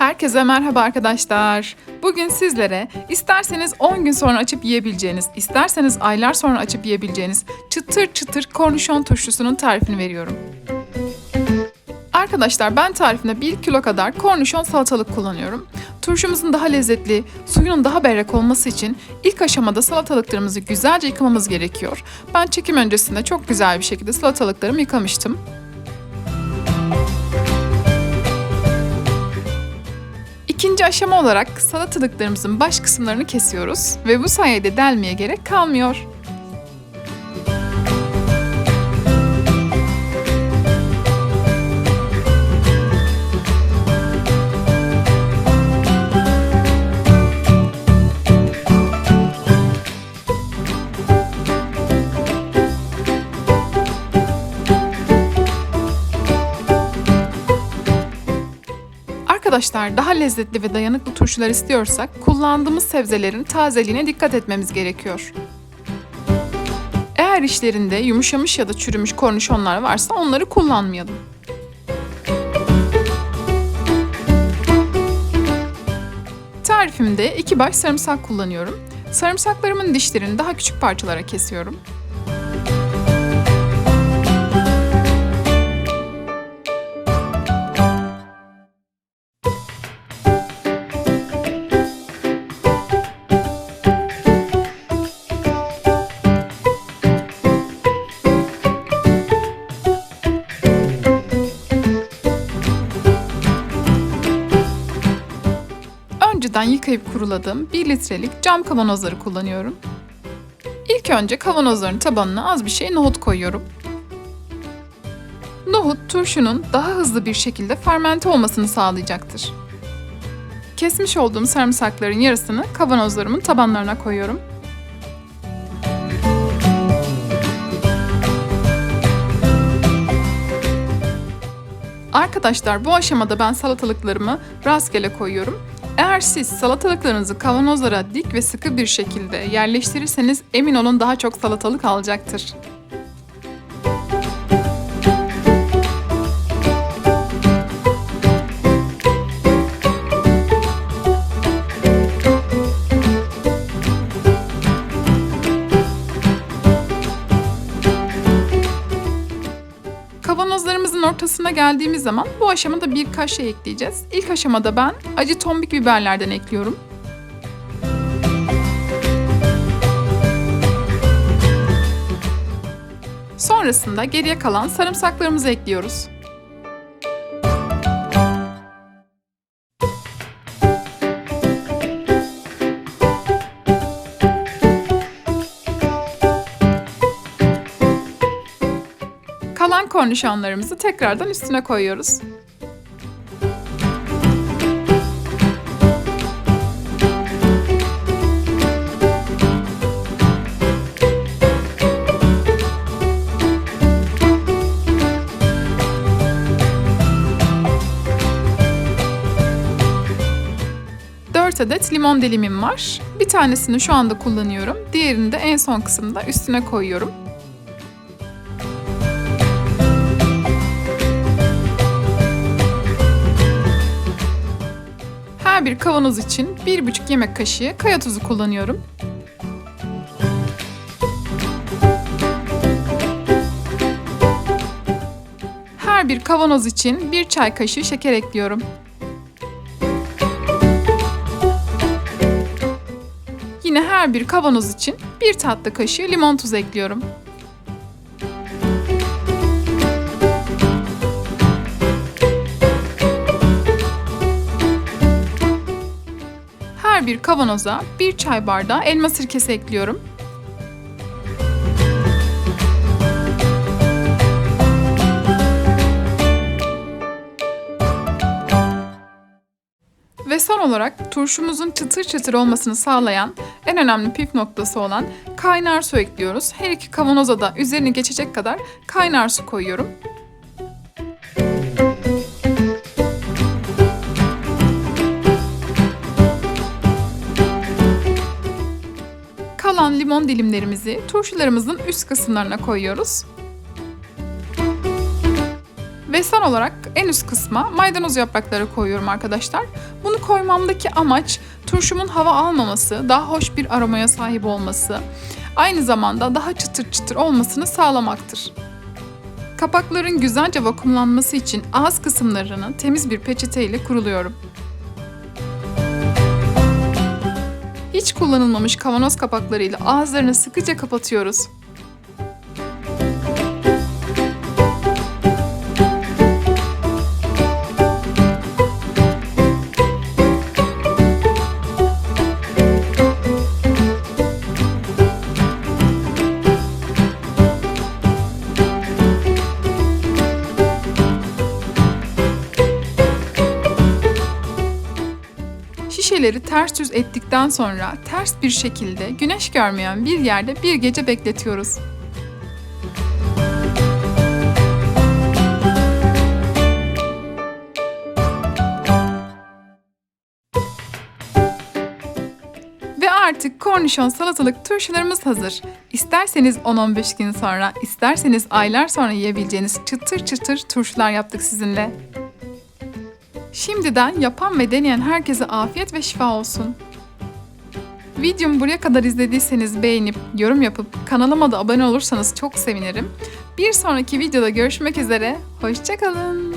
Herkese merhaba arkadaşlar. Bugün sizlere isterseniz 10 gün sonra açıp yiyebileceğiniz, isterseniz aylar sonra açıp yiyebileceğiniz çıtır çıtır kornişon turşusunun tarifini veriyorum. Arkadaşlar ben tarifinde 1 kilo kadar kornişon salatalık kullanıyorum. Turşumuzun daha lezzetli, suyunun daha berrak olması için ilk aşamada salatalıklarımızı güzelce yıkamamız gerekiyor. Ben çekim öncesinde çok güzel bir şekilde salatalıklarımı yıkamıştım. İkinci aşama olarak salatalıklarımızın baş kısımlarını kesiyoruz ve bu sayede delmeye gerek kalmıyor. Arkadaşlar daha lezzetli ve dayanıklı turşular istiyorsak kullandığımız sebzelerin tazeliğine dikkat etmemiz gerekiyor. Eğer işlerinde yumuşamış ya da çürümüş kornişonlar varsa onları kullanmayalım. Tarifimde iki baş sarımsak kullanıyorum. Sarımsaklarımın dişlerini daha küçük parçalara kesiyorum. Önceden yıkayıp kuruladığım 1 litrelik cam kavanozları kullanıyorum. İlk önce kavanozların tabanına az bir şey nohut koyuyorum. Nohut turşunun daha hızlı bir şekilde fermente olmasını sağlayacaktır. Kesmiş olduğum sarımsakların yarısını kavanozlarımın tabanlarına koyuyorum. Arkadaşlar bu aşamada ben salatalıklarımı rastgele koyuyorum. Eğer siz salatalıklarınızı kavanozlara dik ve sıkı bir şekilde yerleştirirseniz emin olun daha çok salatalık alacaktır. Kavanozlarımızın ortasına geldiğimiz zaman bu aşamada birkaç şey ekleyeceğiz. İlk aşamada ben acı tombik biberlerden ekliyorum. Sonrasında geriye kalan sarımsaklarımızı ekliyoruz. Kornişonlarımızı tekrardan üstüne koyuyoruz. Adet limon dilimim var. Bir tanesini şu anda kullanıyorum. Diğerini de en son kısımda üstüne koyuyorum. Her bir kavanoz için 1,5 yemek kaşığı kaya tuzu kullanıyorum. Her bir kavanoz için 1 çay kaşığı şeker ekliyorum. Yine her bir kavanoz için 1 tatlı kaşığı limon tuzu ekliyorum. Her bir kavanoza bir çay bardağı elma sirkesi ekliyorum. Ve son olarak turşumuzun çıtır çıtır olmasını sağlayan en önemli püf noktası olan kaynar su ekliyoruz. Her iki kavanoza da üzerini geçecek kadar kaynar su koyuyorum. Limon dilimlerimizi turşularımızın üst kısımlarına koyuyoruz. Ve Son olarak en üst kısma maydanoz yaprakları koyuyorum arkadaşlar. Bunu koymamdaki amaç turşumun hava almaması, daha hoş bir aromaya sahip olması, aynı zamanda daha çıtır çıtır olmasını sağlamaktır. Kapakların güzelce vakumlanması için ağız kısımlarını temiz bir peçete ile kuruluyorum. Hiç kullanılmamış kavanoz kapaklarıyla ağızlarını sıkıca kapatıyoruz. Şişeleri ters yüz ettikten sonra ters bir şekilde güneş görmeyen bir yerde bir gece bekletiyoruz. Artık kornişon salatalık turşularımız hazır. İsterseniz 10-15 gün sonra, isterseniz aylar sonra yiyebileceğiniz çıtır çıtır turşular yaptık sizinle. Şimdiden yapan ve deneyen herkese afiyet ve şifa olsun. Videomu buraya kadar izlediyseniz beğenip, yorum yapıp kanalıma da abone olursanız çok sevinirim. Bir sonraki videoda görüşmek üzere, hoşçakalın.